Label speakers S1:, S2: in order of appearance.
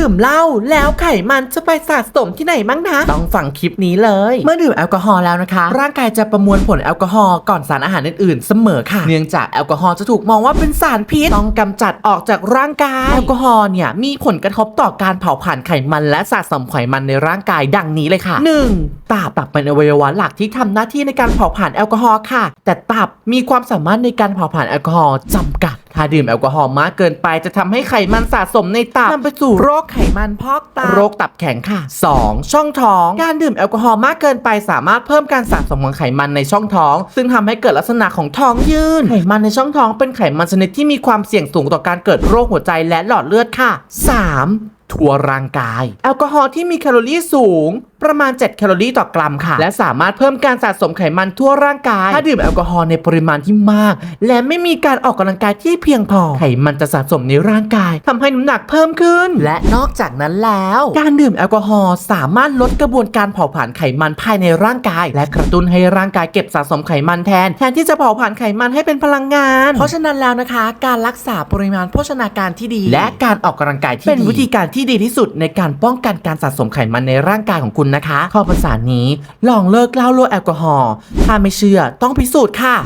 S1: ดื่มเหล้าแล้วไขมันจะไปสะสมที่ไหนมั้งนะ ต้องฟังคลิปนี้เลย เมื่อดื่มแอลกอฮอล์แล้วนะคะ ร่างกายจะประมวลผลแอลกอฮอล์ก่อนสารอาหารอื่นๆ เสมอค่ะ เนื่องจากแอลกอฮอล์จะถูกมองว่าเป็นสารพิษต้องกำจัดออกจากร่างกายแอลกอฮอล์เนี่ยมีผลกระทบต่อการเผาผลาญไขมันและสะสมไขมันในร่างกายดังนี้เลยค่ะ 1. ตับตับเป็นอวัยวะหลักที่ทำหน้าที่ในการเผาผลาญแอลกอฮอล์ค่ะ แต่ตับมีความสามารถในการเผาผลาญแอลกอฮอล์จำกัด ถ้าดื่มแอลกอฮอล์มากเกินไปจะทำให้ไขมันสะสมในตับนำไปสู่โรคไขมันพอกตับโรคตับแข็งค่ะ 2. ช่องท้องการดื่มแอลกอฮอล์มากเกินไปสามารถเพิ่มการสะสมของไขมันในช่องท้อง ซึ่งทำให้เกิดลักษณะของท้องยืนไขมันในช่องท้องเป็นไขมันชนิดที่มีความเสี่ยงสูงต่อการเกิดโรคหัวใจและหลอดเลือดค่ะ 3. ทั่วร่างกาย แอลกอฮอล์ที่มีแคลอรี่สูง ประมาณ 7 แคลอรี่ต่อกรัมค่ะ และสามารถเพิ่มการสะสมไขมันทั่วร่างกาย ถ้าดื่มแอลกอฮอล์ในปริมาณที่มาก และไม่มีการออกกำลังกายที่เพียงพอ ไขมันจะสะสมในร่างกายทำให้น้ำหนักเพิ่มขึ้น และนอกจากนั้นแล้ว การดื่มแอลกอฮอล์สามารถลดกระบวนการเผาผลาญไขมันภายในร่างกาย และกระตุ้นให้ร่างกายเก็บสะสมไขมันแทน แทนที่จะเผาผลาญไขมันให้เป็นพลังงาน เพราะฉะนั้นแล้วนะคะ การรักษาปริมาณโภชนาการที่ดี และการออกกำลังกายที่ดีเป็นวิธีการที่ดีที่สุดในการป้องกันการสะสมไขมันในร่างกายของคุณนะคะ ข้อภาษานี้ลองเลิกเหล้าโลแอลกอฮอล์ถ้าไม่เชื่อต้องพิสูจน์ค่ะ